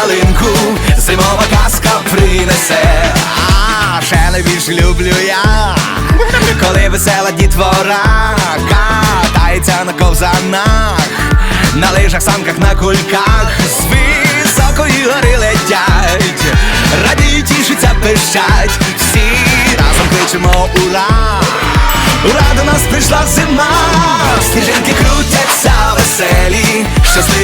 ялинку, зимова казка принесе, а ще найбільше люблю я, коли весела дітвора катається на ковзанах, на лижах, санках, на кульках, з високої гори летять, радіють, тішаться, пищать, всі разом кричимо ура! Ура, до нас прийшла зима, сніжинки крутяться веселі, щасливий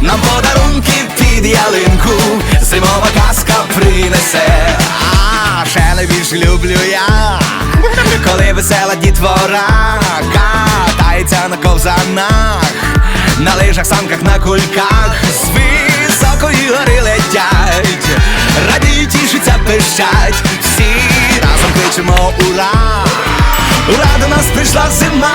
нам подарунки під ялинку, зимова казка принесе, а ще найбільше люблю я, коли весела дітвора катається на ковзанах, на лижах, санках, на кульках, з високої гори летять, радіють, тішаться, пищать, всі разом кричимо ура! Ура, до нас прийшла зима,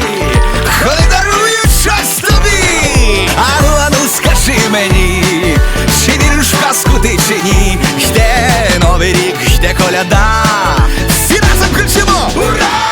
коляда. Всі разом кричимо! Ура!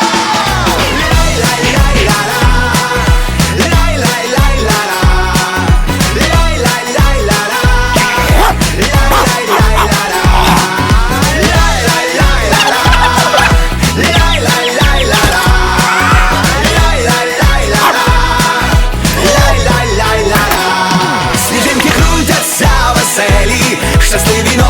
Щасливі но